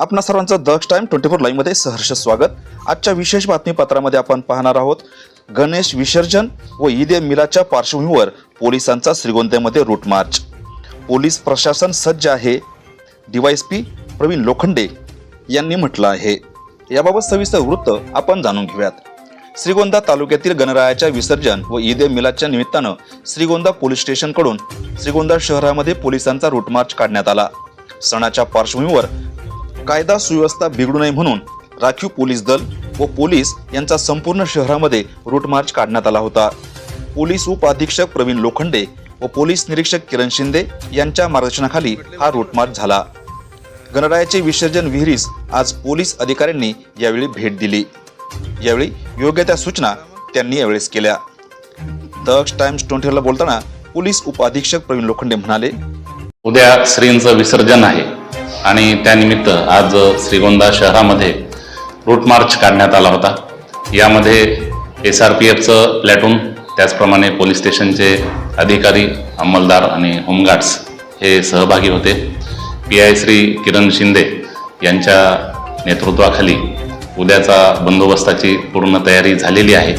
आपणा सर्वांचं Daksh time twenty four live सहर्ष स्वागत. आजच्या विशेष बातमीपत्रामध्ये आपण पाहणार आहोत गणेश विसर्जन व ईद ए मिलाच्या पार्श्वभूमीवर पोलिसांचा श्रीगोंद्यामध्ये रूट मार्च पोलीस प्रशासन सज्ज आहे डीवायएसपी प्रवीण लोखंडे यांनी म्हटलं आहे. याबाबत सविस्तर वृत्त आपण जाणून घेऊयात. श्रीगोंदा तालुक्यातील गणरायाच्या विसर्जन व ईद ए निमित्तानं श्रीगोंदा पोलीस स्टेशनकडून श्रीगोंदा शहरामध्ये पोलिसांचा रूट मार्च काढण्यात आला. सणाच्या पार्श्वभूमीवर कायदा सुव्यवस्था बिघडू नये म्हणून राखीव पोलीस दल व पोलीस यांचा संपूर्ण शहरामध्ये रूट मार्च काढण्यात आला होता. पोलीस उपअधीक्षक प्रवीण लोखंडे व पोलीस निरीक्षक किरण शिंदे यांच्या मार्गदर्शनाखाली हा रूट मार्च झाला. गणरायाचे विसर्जन विहिरीस आज पोलीस अधिकाऱ्यांनी यावेळी भेट दिली. यावेळी योग्य त्या सूचना त्यांनी यावेळेस केल्या. दक्ष टाइम्स ट्वेंटीला बोलताना पोलीस उपअधीक्षक प्रवीण लोखंडे म्हणाले उद्या श्रींचं विसर्जन आहे. आणि त्यानिमित्त आज श्रीगोंदा शहरामध्ये रूट मार्च काढण्यात आला होता. यामध्ये एस आर पी एफचं प्लॅटून त्याचप्रमाणे पोलीस स्टेशनचे अधिकारी अंमलदार आणि होमगार्ड्स हे सहभागी होते. पी आय श्री किरण शिंदे यांच्या नेतृत्वाखाली उद्याचा बंदोबस्ताची पूर्ण तयारी झालेली आहे.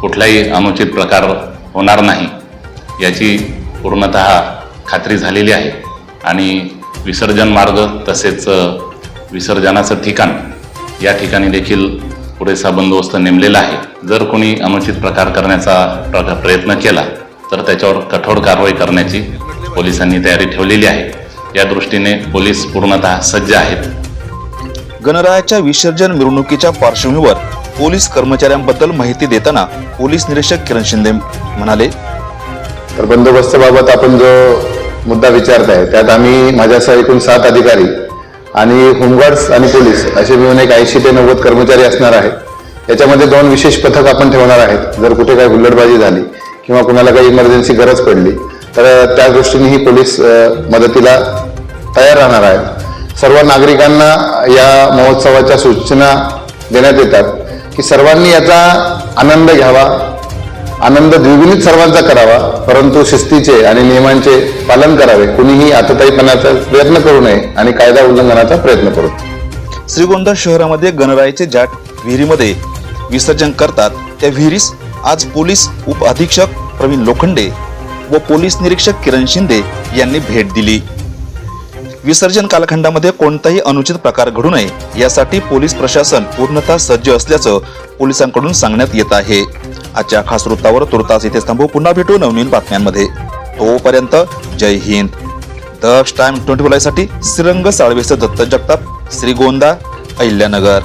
कुठलाही अनुचित प्रकार होणार नाही याची पूर्णत खात्री झालेली आहे. आणि विसर्जन मार्ग तसेच विसर्जनाचं ठिकाण या ठिकाणी देखील पुरेसा बंदोबस्त नेमलेला आहे. जर कोणी अनुचित प्रकार करण्याचा प्र- प्रयत्न केला तर त्याच्यावर कठोर कारवाई करण्याची पोलिसांनी तयारी ठेवलेली आहे. या दृष्टीने पोलीस पूर्णतः सज्ज आहेत. गणरायाच्या विसर्जन मिरवणुकीच्या पार्श्वभूमीवर पोलीस कर्मचाऱ्यांबद्दल माहिती देताना पोलीस निरीक्षक किरण शिंदे म्हणाले तर बंदोबस्ताबाबत आपण जो मुद्दा विचारताय. त्यात आम्ही माझ्यासह एकूण सात अधिकारी आणि होमगार्ड्स आणि पोलीस असे मिळून एक ऐंशी ते नव्वद कर्मचारी असणार आहेत. याच्यामध्ये दोन विशेष पथक आपण ठेवणार आहेत. जर कुठे काही हुल्लडबाजी झाली किंवा कुणाला काही इमर्जन्सी गरज पडली तर त्या दृष्टीने ही पोलीस मदतीला तयार राहणार आहेत. सर्व नागरिकांना या महोत्सवाच्या सूचना देण्यात येतात की सर्वांनी याचा आनंद घ्यावा. आनंद द्विगुणित सर्वांचा करावा परंतु शिस्तीचे आणि नियमांचे पालन करावे. कुणीही आतताईपणाचा प्रयत्न करू नये आणि कायदा उल्लंघनाचा प्रयत्न करू. श्रीगोंदा शहरामध्ये गणरायाचे जाट विहिरीमध्ये विसर्जन करतात. त्या विहिरीस आज पोलीस उप अधीक्षक प्रवीण लोखंडे व पोलीस निरीक्षक किरण शिंदे यांनी भेट दिली. विसर्जन कालखंडामध्ये कोणताही अनुचित प्रकार घडू नये यासाठी पोलीस प्रशासन पूर्णतः सज्ज असल्याचं पोलिसांकडून सांगण्यात येत आहे. आजच्या खास वृत्तावर तुर्तास इथे थांबू. पुन्हा भेटू नवनवीन बातम्यांमध्ये. तोपर्यंत जय हिंद. दक्ष टाइम ट्वेंटी साठी श्रीरंग साळवेचं दत्त जगताप श्रीगोंदा अहिल्यानगर.